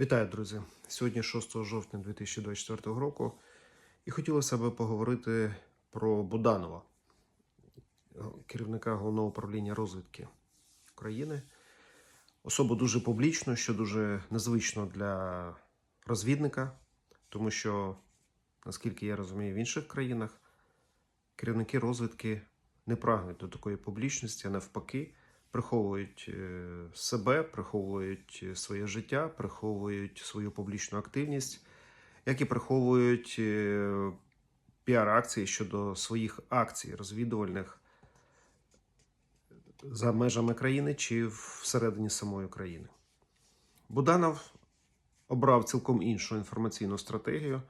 Вітаю, друзі! Сьогодні 6 жовтня 2024 року, і хотілося б поговорити про Буданова, керівника головного управління розвідки України. Особу дуже публічну, що дуже незвично для розвідника, тому що, наскільки я розумію, в інших країнах керівники розвідки не прагнуть до такої публічності, а навпаки, приховують е, себе, приховують е, своє життя, приховують свою публічну активність, як і приховують е, піар-акції щодо своїх акцій розвідувальних за межами країни чи всередині самої країни. Буданов обрав цілком іншу інформаційну стратегію.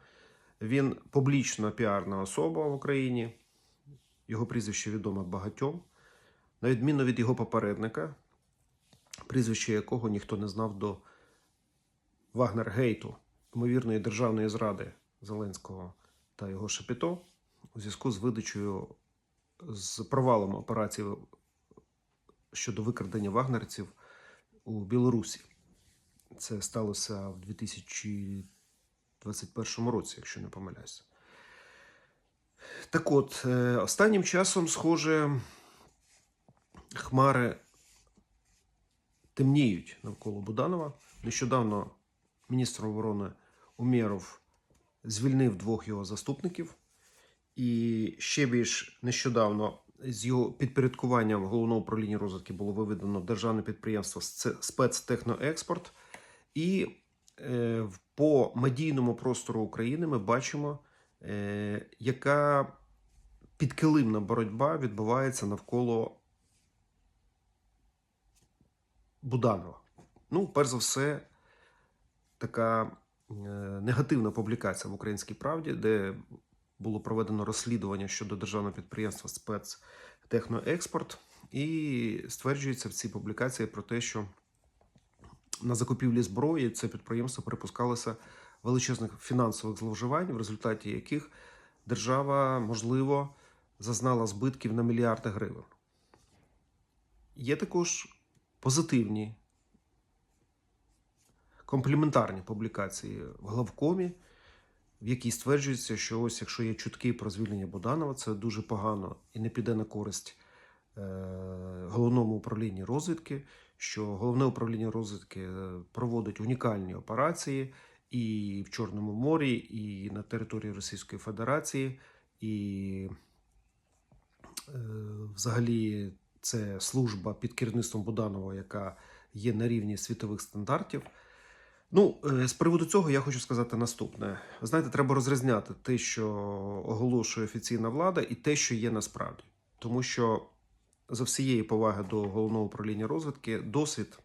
Він публічна піарна особа в Україні. Його прізвище відоме багатьом, на відміну від його попередника, прізвище якого ніхто не знав до Вагнер-Гейту, ймовірної державної зради Зеленського та його Шепіто у зв'язку з видачею з провалом операції щодо викрадення вагнерців у Білорусі. Це сталося в 2021 році, якщо не помиляюся. Так от, е, останнім часом, схоже, хмари темніють навколо Буданова. Нещодавно міністр оборони Умєров звільнив двох його заступників, і ще більш нещодавно з його підпорядкуванням головного управління розвідки було виведено державне підприємство «Сце- спецтехноекспорт. І е, по медійному простору України ми бачимо, е, яка підкилимна боротьба відбувається навколо Буданова. Ну, перш за все, така е, негативна публікація в Українській правді, де було проведено розслідування щодо державного підприємства спецтехноекспорт, і стверджується в цій публікації про те, що на закупівлі зброї це підприємство припускалося величезних фінансових зловживань, в результаті яких держава, можливо, зазнала збитків на мільярди гривень. Є також позитивні компліментарні публікації в главкомі, в якій стверджується, що ось якщо є чутки про звільнення Буданова, це дуже погано і не піде на користь е, головному управлінню розвідки, що головне управління розвідки е, проводить унікальні операції і в Чорному морі, і на території Російської Федерації, і е, взагалі це служба під керівництвом Буданова, яка є на рівні світових стандартів. Ну, е, з приводу цього я хочу сказати наступне. Знаєте, треба розрізняти те, що оголошує офіційна влада, і те, що є насправді. Тому що за всієї поваги до головного управління розвідки досвід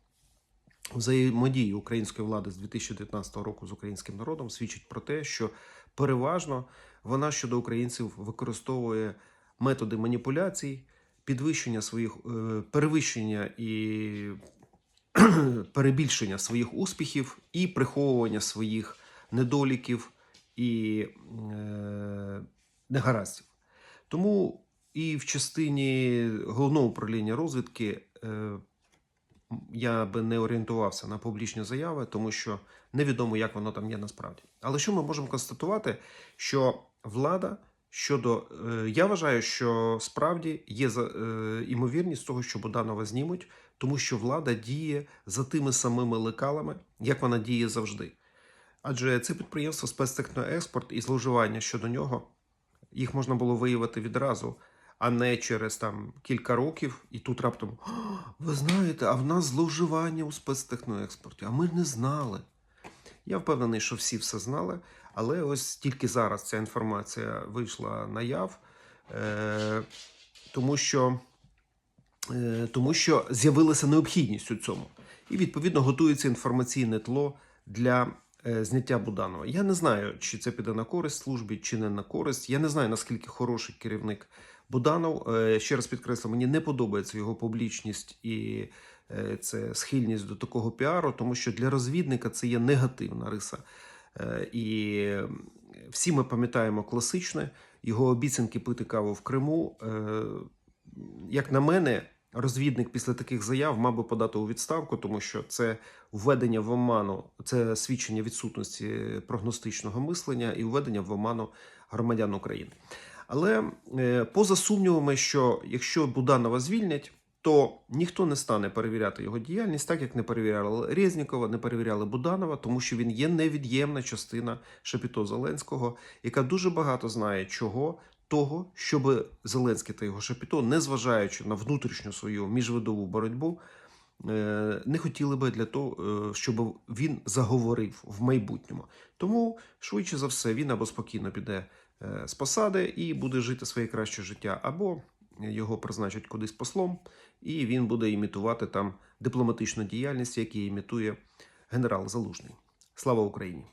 взаємодії української влади з 2019 року з українським народом свідчить про те, що переважно вона щодо українців використовує методи маніпуляцій, підвищення своїх е, перевищення і перебільшення своїх успіхів і приховування своїх недоліків і е, негараздів. Тому і в частині головного управління розвідки е, я би не орієнтувався на публічні заяви, тому що невідомо, як воно там є насправді. Але що ми можемо констатувати, що влада щодо е, я вважаю, що справді є за- е, імовірність того, що Буданова знімуть, тому що влада діє за тими самими лекалами, як вона діє завжди. Адже це підприємство спецтехноекспорт і зловживання щодо нього їх можна було виявити відразу, а не через там кілька років, і тут раптом ви знаєте, а в нас зловживання у спецтехноекспорті, а ми не знали. Я впевнений, що всі все знали, але ось тільки зараз ця інформація вийшла наяв, е, тому що, е, тому що з'явилася необхідність у цьому. І відповідно готується інформаційне тло для е, зняття Буданова. Я не знаю, чи це піде на користь службі, чи не на користь. Я не знаю, наскільки хороший керівник Буданов. Е, ще раз підкреслю, мені не подобається його публічність і це схильність до такого піару, тому що для розвідника це є негативна риса. Е, І всі ми пам'ятаємо класичне його обіцянки пити каву в Криму. Е, Як на мене, розвідник після таких заяв мав би подати у відставку, тому що це введення в оману, це свідчення відсутності прогностичного мислення і введення в оману громадян України. Але е, поза сумнівами, що якщо Буданова звільнять, то ніхто не стане перевіряти його діяльність, так як не перевіряли Резнікова, не перевіряли Буданова, тому що він є невід'ємна частина Шепіто Зеленського, яка дуже багато знає чого. Того, щоб Зеленський та його Шепіто, незважаючи на внутрішню свою міжвидову боротьбу, е, не хотіли би для того, е, щоб він заговорив в майбутньому. Тому, швидше за все, він або спокійно піде е, з посади і буде жити своє краще життя, або його призначать кудись послом, і він буде імітувати там дипломатичну діяльність, яку імітує генерал Залужний. Слава Україні!